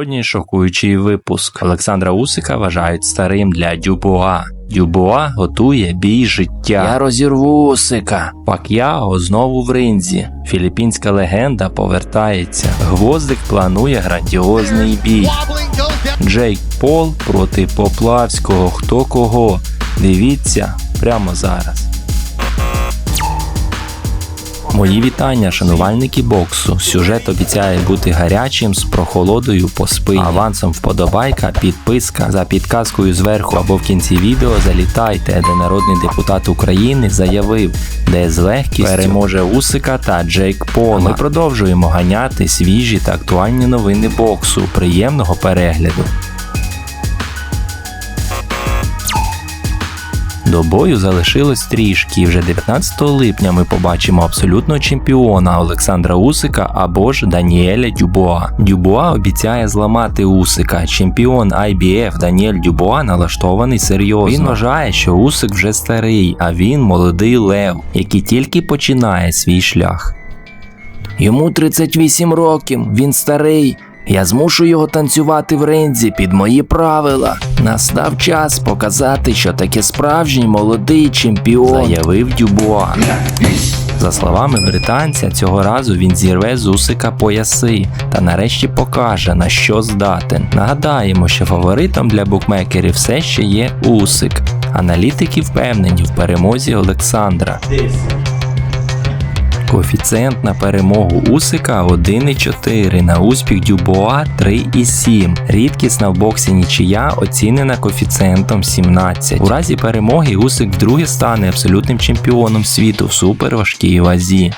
Сьогодні шокуючий випуск. Олександра Усика вважають старим для Дюбуа. Дюбуа готує бій життя. Я розірву Усика. Пак'яо знову в ринзі. Філіппінська легенда повертається. Гвоздик планує грандіозний бій. Джейк Пол проти Поплавського. Хто кого? Дивіться прямо зараз. Мої вітання, шанувальники боксу. Сюжет обіцяє бути гарячим з прохолодою по спині. Авансом вподобайка, підписка за підказкою зверху або в кінці відео залітайте, де народний депутат України заявив, де з легкістю переможе Усика та Джейк Пола. Ми продовжуємо ганяти свіжі та актуальні новини боксу. Приємного перегляду. До бою залишилось трішки. і Вже 19 липня ми побачимо абсолютного чемпіона Олександра Усика або ж Даніеля Дюбуа. Дюбуа обіцяє зламати Усика. Чемпіон IBF Даніель Дюбуа налаштований серйозно. Він вважає, що Усик вже старий, а він молодий лев, який тільки починає свій шлях. Йому 38 років, він старий. Я змушу його танцювати в ринзі під мої правила. Настав час показати, що таке справжній молодий чемпіон. заявив Дюбуа. За словами британця, цього разу він зірве з Усика пояси та нарешті покаже на що здатен. Нагадаємо, що фаворитом для букмекерів все ще є Усик. Аналітики впевнені в перемозі Олександра. Коефіцієнт на перемогу Усика 1,4, на успіх Дюбоа 3,7. Рідкісна в боксі нічия оцінена коефіцієнтом 17. У разі перемоги Усик вдруге стане абсолютним чемпіоном світу в суперважкій вазі.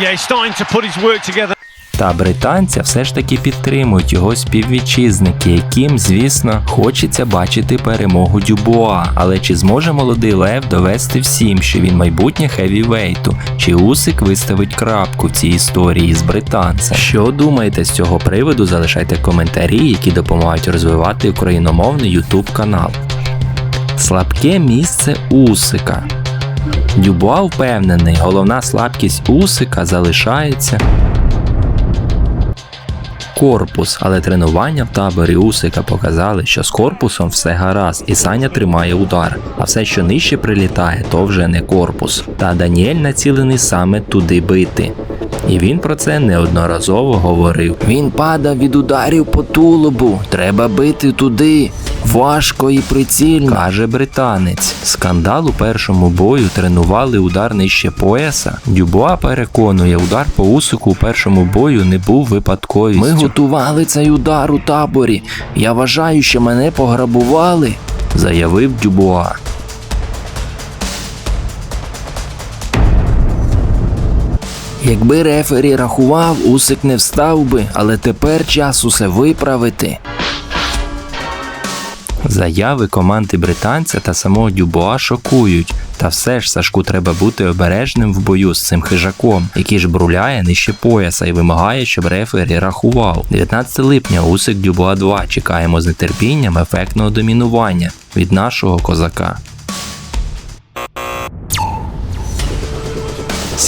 Yeah, he's starting to put his work together. Та британця все ж таки підтримують його співвітчизники, яким, звісно, хочеться бачити перемогу Дюбуа. Але чи зможе молодий Лев довести всім, що він майбутнє хевівейту? Чи Усик виставить крапку в цій історії з британцем? Що думаєте з цього приводу? Залишайте коментарі, які допомагають розвивати україномовний YouTube канал. Слабке місце Усика. Дюбуа впевнений, головна слабкість Усика залишається корпус, але тренування в таборі Усика показали, що з корпусом все гаразд, і Саня тримає удар. А все, що нижче прилітає, то вже не корпус. Та Даніель націлений саме туди бити. І він про це неодноразово говорив. Він падав від ударів по тулубу. Треба бити туди. Важко і прицільно. Каже британець. Скандал у першому бою тренували удар нижче пояса. Дюбуа переконує, удар по усику у першому бою не був випадковістю. Ми готували цей удар у таборі. Я вважаю, що мене пограбували. заявив Дюбуа. Якби рефері рахував, Усик не встав би, але тепер час усе виправити. Заяви команди британця та самого Дюбуа шокують. Та все ж Сашку треба бути обережним в бою з цим хижаком, який ж бруляє нижче пояса і вимагає, щоб рефері рахував. 19 липня Усик Дюбуа 2. Чекаємо з нетерпінням ефектного домінування від нашого козака.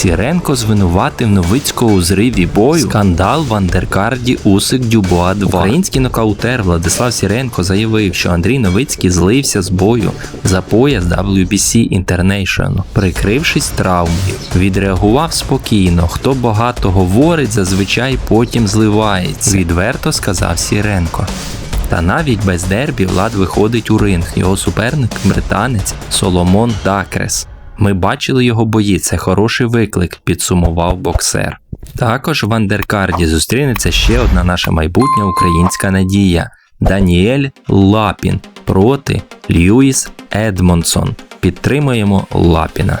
Сіренко звинуватив Новицького у зриві бою. Скандал в андеркарді Усик Дюбуа 2. Український нокаутер Владислав Сіренко заявив, що Андрій Новицький злився з бою за пояс WBC International, прикрившись травмою. Відреагував спокійно. Хто багато говорить, зазвичай потім зливається. Відверто сказав Сіренко. Та навіть без дербі Влад виходить у ринг. Його суперник британець Соломон Дакрес. Ми бачили його бої, це хороший виклик, підсумував боксер. Також в андеркарді зустрінеться ще одна наша майбутня українська надія Даніель Лапін проти Льюіс Едмонсон. Підтримуємо Лапіна.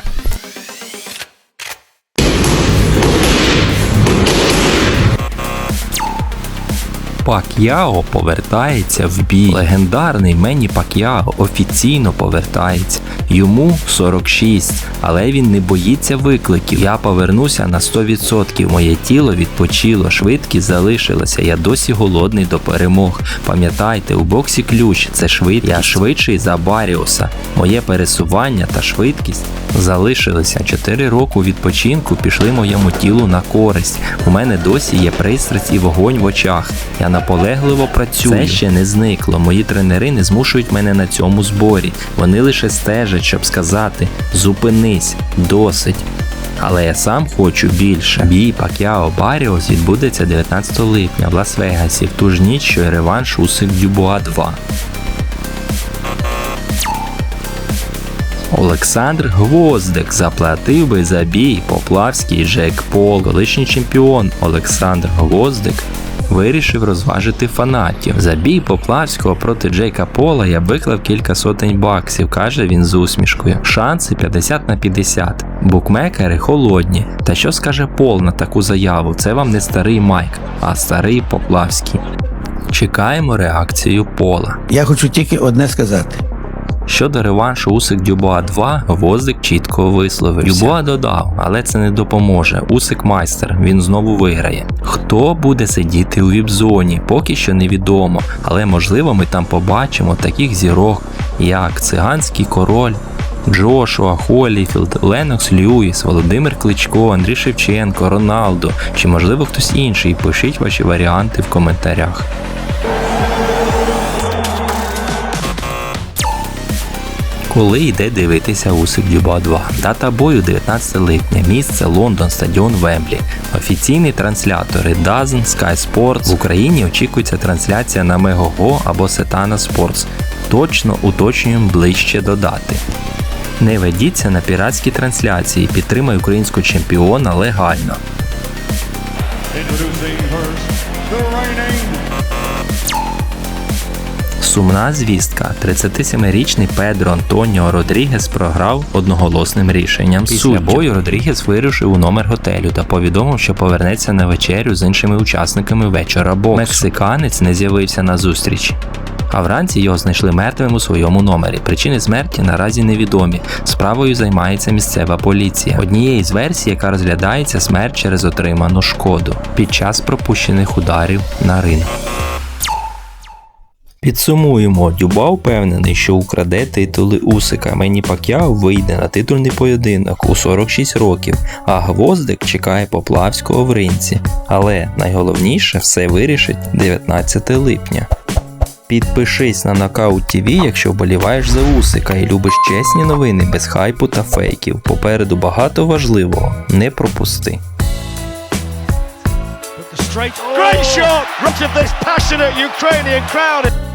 Пак'яо повертається в бій. Легендарний Мені Пак'яо офіційно повертається. Йому 46, але він не боїться викликів. Я повернуся на 100%. Моє тіло відпочило, швидкість залишилася. Я досі голодний до перемог. Пам'ятайте, у боксі ключ це швидкість. Я швидший за Баріуса. Моє пересування та швидкість залишилися. 4 роки відпочинку пішли моєму тілу на користь. У мене досі є пристрасть і вогонь в очах. Я наполегливо працюю. Це ще не зникло. Мої тренери не змушують мене на цьому зборі. Вони лише стежать, щоб сказати: зупинись, досить. Але я сам хочу більше. Бій Пакяо Баріос відбудеться 19 липня в Лас-Вегасі в ту ж ніч, що й реванш Усик Дюбуа 2. Олександр Гвоздик заплатив би за бій Поплавський Джек Пол. Колишній чемпіон Олександр Гвоздик вирішив розважити фанатів. За бій Поплавського проти Джейка Пола я виклав кілька сотень баксів, каже він з усмішкою. Шанси 50 на 50. Букмекери холодні. Та що скаже Пол на таку заяву? Це вам не старий Майк, а старий Поплавський. Чекаємо реакцію Пола. Я хочу тільки одне сказати. Щодо реваншу Усик Дюбуа 2, Гвоздик чітко висловився. Дюбуа додав, але це не допоможе. Усик майстер, він знову виграє. Хто буде сидіти у віп-зоні, поки що невідомо, але можливо ми там побачимо таких зірок, як циганський король. Джошуа, Холіфілд, Ленокс Льюіс, Володимир Кличко, Андрій Шевченко, Роналдо чи можливо хтось інший. Пишіть ваші варіанти в коментарях. Коли йде дивитися Усик Дюба 2. Дата бою 19 липня. Місце Лондон, стадіон Вемблі. Офіційні транслятори DAZN, Sky Sports. В Україні очікується трансляція на Мегого або Сетана Sports. Точно уточнюємо ближче до дати. Не ведіться на піратські трансляції, підтримай українського чемпіона легально. Introducing first, the reigning Сумна звістка. 37-річний Педро Антоніо Родрігес програв одноголосним рішенням. Після бою Родрігес вирушив у номер готелю та повідомив, що повернеться на вечерю з іншими учасниками вечора боксу. Мексиканець не з'явився на зустріч. А вранці його знайшли мертвим у своєму номері. Причини смерті наразі невідомі. Справою займається місцева поліція. Однією з версій, яка розглядається смерть через отриману шкоду під час пропущених ударів на ринг. Підсумуємо, Дюба впевнений, що украде титули Усика. Мені Пакяо вийде на титульний поєдинок у 46 років, а Гвоздик чекає Поплавського в ринці. Але найголовніше все вирішить 19 липня. Підпишись на Knockout TV, якщо вболіваєш за Усика і любиш чесні новини без хайпу та фейків. Попереду багато важливого. Не пропусти. Great shot! Look at this passionate Ukrainian crowd.